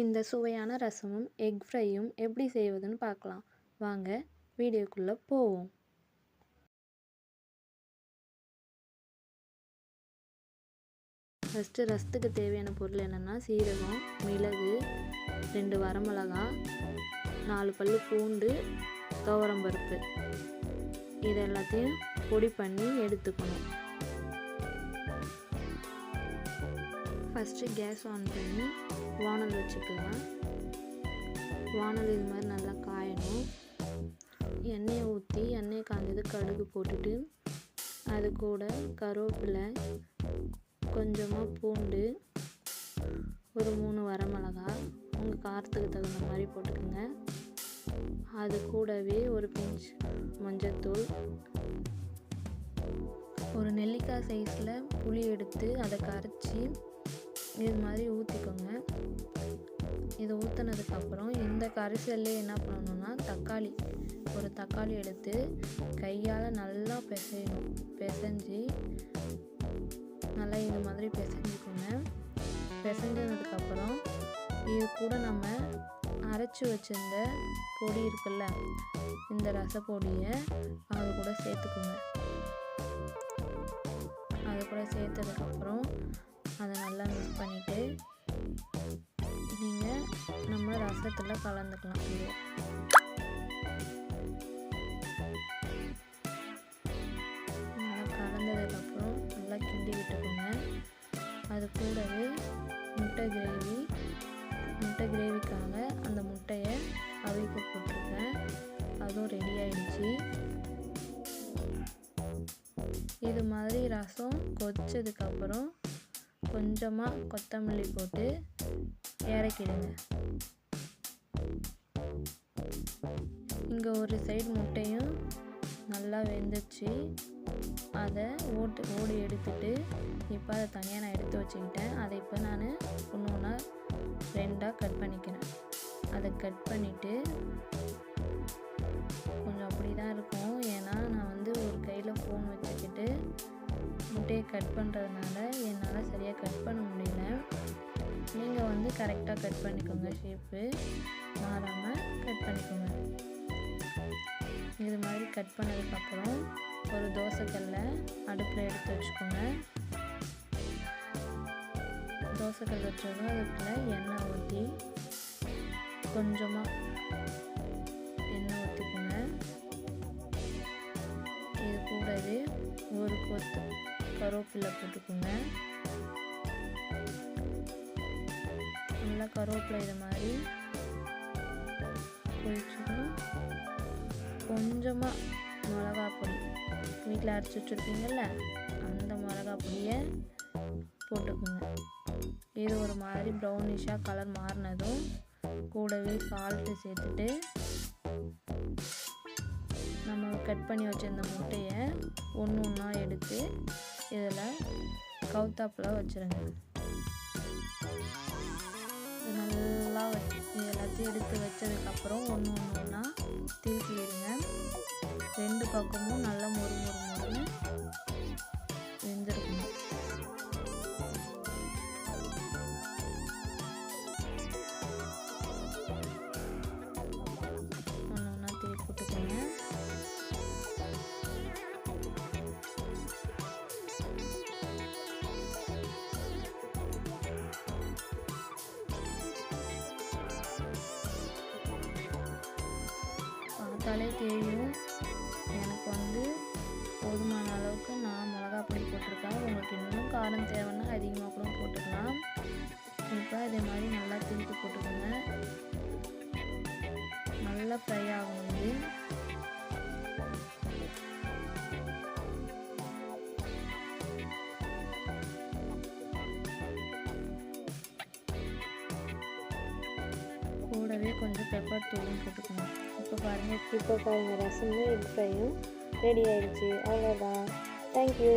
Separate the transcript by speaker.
Speaker 1: இந்த சுவையான ரசமும் எக் ஃப்ரையும் எப்படி செய்வதுன்னு பார்க்கலாம். வாங்க வீடியோக்குள்ளே போவோம். ஃபஸ்ட்டு ரசத்துக்கு தேவையான பொருள் என்னென்னா சீரகம் மிளகு ரெண்டு வரமிளகா நாலு பல் பூண்டு துவரம்பருப்பு இது எல்லாத்தையும் பொடி பண்ணி எடுத்துக்கணும். ஃபஸ்ட்டு கேஸ் ஆன் பண்ணி வானல் வச்சுக்கலாம். வானல் இது மாதிரி நல்லா காயணும். எண்ணெயை ஊற்றி எண்ணெய் காய்ஞ்சது கடுகு போட்டுட்டு அது கூட கருவேப்பிலை கொஞ்சமாக பூண்டு ஒரு மூணு வரமிளகா உங்கள் காரத்துக்கு தகுந்த மாதிரி போட்டுக்கோங்க. அது கூடவே ஒரு பிஞ்ச் மஞ்சத்தூள் ஒரு நெல்லிக்காய் சைஸில் புளி எடுத்து அதை கரைச்சி இது மாதிரி ஊற்றிக்கோங்க இதை ஊற்றினதுக்கப்புறம் இந்த கரைசல்லே என்ன பண்ணணும்னா தக்காளி. ஒரு தக்காளி எடுத்து கையால் நல்லா பிசையணும். பிசைஞ்சு நல்லா இது மாதிரி பிசைஞ்சிக்கோங்க. பிசைஞ்சதுக்கப்புறம் இது கூட நம்ம அரைச்சி வச்சிருந்த பொடி இருக்குல்ல இந்த ரசப்பொடியை அது கூட சேர்த்துக்குங்க. அது கூட சேர்த்ததுக்கப்புறம் அதை நல்லா மிக்ஸ் பண்ணிவிட்டு நீங்கள் நம்ம ரசத்தில் கலந்துக்கலாம். இது நல்லா கலந்ததுக்கப்புறம் நல்லா கிண்டி விட்டுக்கோங்க. அது கூடவே முட்டை கிரேவி முட்டை கிரேவிக்காக அந்த முட்டையை அவிக்க போட்டிருக்கேன். அதுவும் ரெடி ஆயிடுச்சு. இது மாதிரி ரசம் கொதிச்சதுக்கப்புறம் கொஞ்சமாக கொத்தமல்லி போட்டு இறக்கிடுங்க. இங்கே ஒரு சைடு முட்டையும் நல்லா வெந்துச்சு. அதை ஓட்டு ஓடி எடுத்துட்டு இப்போ அதை தனியாக நான் எடுத்து வச்சுக்கிட்டேன். அதை இப்போ நான் ஒன்று ஒன்றா ரெண்டாக கட் பண்ணிக்கிறேன். அதை கட் பண்ணிவிட்டு கொஞ்சம் அப்படி தான் இருக்கும். ஏன்னா நான் வந்து ஒரு கையில் ஃபோன் வச்சுக்கிட்டு முட்டையை கட் பண்ணுறதுனால என்னால் சரியாக கட் பண்ண முடியல. நீங்கள் வந்து கரெக்டாக கட் பண்ணிக்கோங்க ஷேப்பு. மாறாமல் கட் பண்ணிக்கோங்க. இது மாதிரி கட் பண்ணதுக்கப்புறம் ஒரு தோசைக்கல்லை அடுப்பில் எடுத்து வச்சுக்கோங்க. தோசைக்கல் வச்சதும் அதுக்குள்ள எண்ணெய் ஊற்றி கொஞ்சமாக எண்ணெய் ஊற்றிக்கோங்க இது கூடவே ஒரு கொத்து கருவேப்பிலை போட்டுக்கோங்க. நல்லா கருவேப்பிலை இது மாதிரி பொரிச்சிடும் கொஞ்சமாக மிளகா பொடி. வீட்டில் அரைச்சி வச்சுருப்பீங்கள்ல அந்த மிளகா பொடியை போட்டுக்கோங்க. இது ஒரு மாதிரி ப்ரௌனிஷாக கலர் மாறினதும் கூடவே சால்ட்டு சேர்த்துட்டு நம்ம கட் பண்ணி வச்சுருந்த முட்டையை ஒன்று ஒன்றா எடுத்து இதில் கவுத்தாப்பில் வச்சுருங்க. நல்லா வச்சு எல்லாத்தையும் எடுத்து வச்சதுக்கப்புறம் ஒன்று ஒன்று ஒன்றா திருப்பிடுங்க. ரெண்டு பக்கமும் நல்லா முறு முறு மொறுன்னு பார்த்தாலே தெரியும் எனக்கு வந்து போதுமான அளவுக்கு நான் மிளகா பொடி போட்டிருக்கேன். உங்களுக்கு இன்னும் காரம் தேவைன்னா அதிகமாக கூட போட்டுக்கலாம். இப்போ இதே மாதிரி நல்லா திருப்பி போட்டுக்கோங்க. நல்லா ஃப்ரை ஆகும் இது. கூடவே கொஞ்சம் பெப்பர் தூளும் போட்டுக்கணும் இப்போ பாருங்கள்
Speaker 2: இப்போ பாருங்கள் ரசமும் எக் ஃப்ரையும் ரெடி ஆயிடுச்சு அவ்வளோதான் தேங்க்யூ